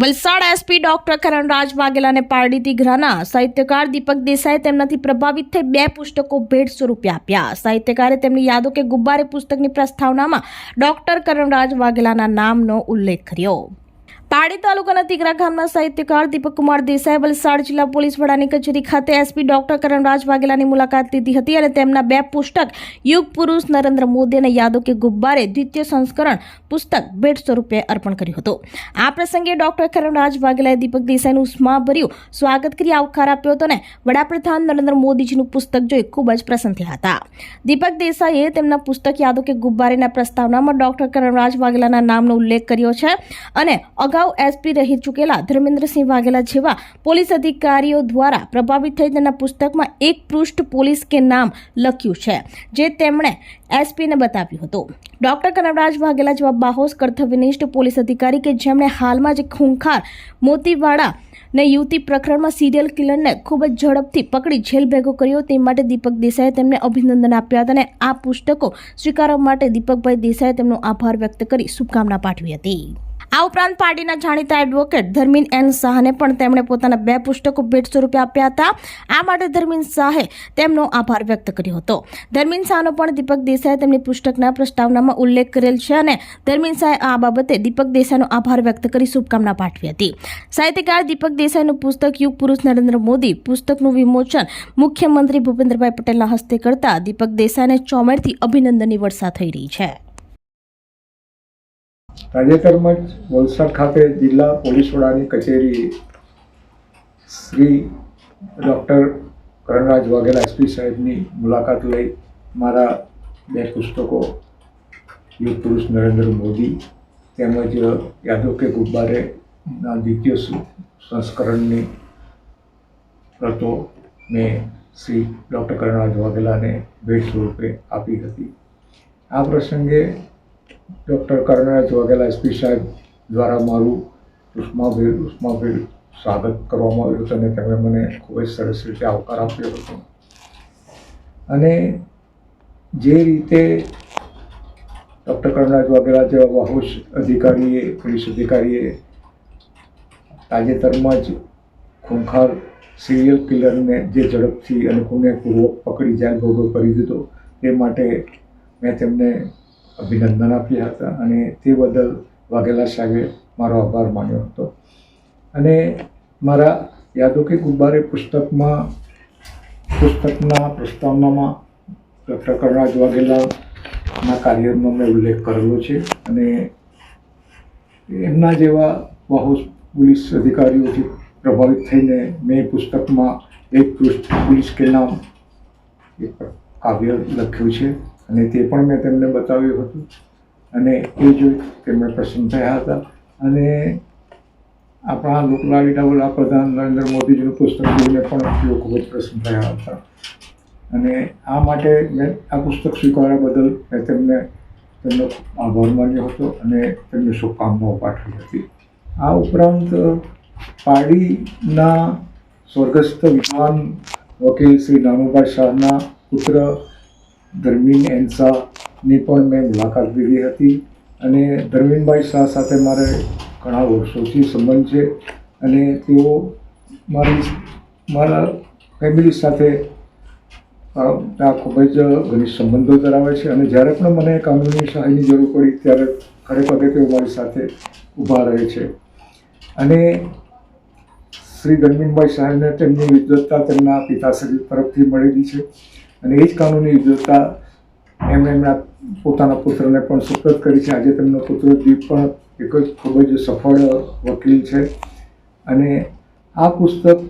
Valsad SP doctor Karanraj વાઘેલાને પારડીથી ઘરાના સાહિત્યકાર દીપક દેસાઈ તેમનાથી પ્રભાવિત થઈ બે પુસ્તકો ભેટ સ્વરૂપે આપ્યા. સાહિત્યકારે તેમની યાદો કે ગુબ્બારે પુસ્તકની પ્રસ્તાવનામાં ડોક્ટર કરણરાજ વાઘેલાના નામનો ઉલ્લેખ કર્યો. પારડી તાલુકાના તીગરા ગામના સાહિત્યકાર દીપકકુમાર દેસાઈ વલસાડ જિલ્લા પોલીસ વડાની કચેરી ખાતે એસપી ડોક્ટર કરણરાજ વાઘેલાની મુલાકાત લીધી હતી અને તેમના બે પુસ્તક, યુગ પુરુષ નરેન્દ્ર મોદી અને યાદો કે ગુબ્બારે દ્વિતીય સંસ્કરણ પુસ્તક ભેટ સ્વરૂપે અર્પણ કર્યું હતું. આ પ્રસંગે ડોક્ટર કરણરાજ વાઘેલાએ દીપક દેસાઈનું ઉષ્માભર્યું સ્વાગત કરી આવકાર આપ્યો હતો અને વડાપ્રધાન નરેન્દ્ર મોદીજીનું પુસ્તક જોઈ ખૂબ જ પ્રસન્ન થયા હતા. દીપક દેસાઈએ તેમના પુસ્તક યાદો કે ગુબ્બારેના પ્રસ્તાવનામાં ડોક્ટર કરણરાજ વાઘેલાના નામનો ઉલ્લેખ કર્યો છે અને અગાઉ એસપી રહી ચૂકેલા ધર્મેન્દ્રસિંહ વાઘેલા જેવા પોલીસ અધિકારીઓ દ્વારા પ્રભાવિત થઈ તેના પુસ્તકમાં એક પૃષ્ઠ પોલીસ કે નામ લખ્યું છે, જે તેમણે એસપીને બતાવ્યું હતું. ડોક્ટર કનવરાજ વાઘેલા જેવા બાહોશ કર્તવ્યનિષ્ઠ પોલીસ અધિકારી કે જેમણે હાલમાં જ ખૂંખાર મોતીવાડા ને યુવતી પ્રકરણમાં સિરિયલ કિલરને ખૂબ જ ઝડપથી પકડી જેલ ભેગો કર્યો તે માટે દીપક દેસાઈએ તેમને અભિનંદન આપ્યા હતા અને આ પુસ્તકો સ્વીકારવા માટે દીપકભાઈ દેસાઈએ તેમનો આભાર વ્યક્ત કરી શુભકામના પાઠવી હતી. આ ઉપરાંત પાર્ટીના જાણીતા એડવોકેટ ધર્મીન એન શાહને પણ તેમણે પોતાના બે પુસ્તકો ભેટ સ્વરૂપે આપ્યા હતા. આ માટે ધર્મીન શાહે તેમનો આભાર વ્યક્ત કર્યો હતો. ધર્મીન શાહનો પણ દીપક દેસાઈએ તેમની પુસ્તકના પ્રસ્તાવનામાં ઉલ્લેખ કરેલ છે અને ધર્મીન શાહે આ બાબતે દીપક દેસાઈનો આભાર વ્યક્ત કરી શુભકામના પાઠવી હતી. સાહિત્યકાર દીપક દેસાઈનું પુસ્તક યુગ પુરુષ નરેન્દ્ર મોદી પુસ્તકનું વિમોચન મુખ્યમંત્રી ભૂપેન્દ્રભાઈ પટેલના હસ્તે કરતા દીપક દેસાઈને ચોમેરથી અભિનંદનની વર્ષા થઈ રહી છે. તાજેતરમાં જ વલસાડ ખાતે જિલ્લા પોલીસ વડાની કચેરી શ્રી ડૉક્ટર કરણરાજ વાઘેલા એસપી સાહેબની મુલાકાત લઈ મારા બે પુસ્તકો, યુગ પુરુષ નરેન્દ્ર મોદી તેમજ યાદવ કે ગુબ્બારેના દ્વિતીય સંસ્કરણની પ્રતો મેં શ્રી ડૉક્ટર કરણરાજ વાઘેલાને ભેટ સ્વરૂપે આપી હતી. આ પ્રસંગે ડૉક્ટર કર્ણરાજ વાઘેલા એસપી સાહેબ દ્વારા મારું ઉષ્માભેર ઉષ્માભેર સ્વાગત કરવામાં આવ્યું હતું અને તેમણે મને ખૂબ જ સરસ રીતે આવકાર આપ્યો હતો. અને જે રીતે ડૉક્ટર કર્ણરાજ વાઘેલા જેવા બાહુશ અધિકારીએ, પોલીસ અધિકારીએ તાજેતરમાં જ ખૂંખાર સિરિયલ કિલરને જે ઝડપથી અને પૂર્વક પકડી જેલ ભોગવ કરી દીધો, તે માટે મેં તેમને અભિનંદન આપ્યા હતા અને તે બદલ વાઘેલા સાહેબે મારો આભાર માન્યો હતો. અને મારા યાદો કે ગુબ્બારે પુસ્તકમાં, પુસ્તકના પ્રસ્તાવનામાં ડૉક્ટર કરણરાજ વાઘેલાના કાર્યનો મેં ઉલ્લેખ કરેલો છે અને એમના જેવા બહુ પોલીસ અધિકારીઓથી પ્રભાવિત થઈને મેં પુસ્તકમાં એક પૃષ્ઠ પોલીસ કે નામ એક કાવ્ય લખ્યું છે. અને તે પણ મેં તેમને બતાવ્યું હતું. અને એ જોઈ તેમણે પ્રસન્ન થયા હતા. અને આપણા લોકલાડીના વડાપ્રધાન નરેન્દ્ર મોદીજીનું પુસ્તક જોઈને પણ તેઓ ખૂબ જ પ્રસન્ન થયા હતા. અને આ માટે મેં આ પુસ્તક સ્વીકાર્યા બદલ મેં તેમને તેમનો આભાર માન્યો હતો અને તેમને શુભકામનાઓ પાઠવી હતી. આ ઉપરાંત પાડીના સ્વર્ગસ્થ વિદ્વાન વકીલ શ્રી નાનુભાઈ શાહના પુત્ર ધર્મીન એન શાહની પણ મેં મુલાકાત લીધી હતી અને ધર્મીનભાઈ શાહ સાથે મારે ઘણા વર્ષોથી સંબંધ છે અને તેઓ મારી, મારા ફેમિલી સાથે આ ખૂબ જ ઘનિષ્ઠ સંબંધો ધરાવે છે અને જ્યારે પણ મને કાનૂની સહાયની જરૂર પડી ત્યારે ખરેખર તેઓ મારી સાથે ઊભા રહે છે. અને શ્રી ધર્મીનભાઈ સાહેબને તેમની વિદ્વત્તા તેમના પિતાશ્રી તરફથી મળેલી છે. અને એ જ કાનૂની વિદ્વત્તા એમણે એમના પોતાના પુત્રને પણ સુપ્રત કરી છે. આજે તેમનો પુત્ર દીપ પણ એક જ ખૂબ જ સફળ વકીલ છે. અને આ પુસ્તક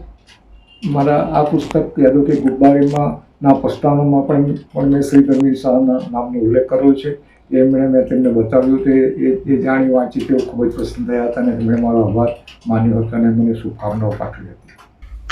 મારા, આ પુસ્તક યાદો કે ગુબ્બારીમાં, ના, પસ્તાનોમાં પણ પણ મેં શ્રી ધર્મી શાહના નામનો ઉલ્લેખ કર્યો છે. એ એમણે મેં તેમને બતાવ્યું તે એ જાણી વાંચી તેઓ ખૂબ જ પસંદ થયા હતા અને તેમણે મારો આભાર માન્યો હતો અને મને શુભકામનાઓ પાઠવી હતી.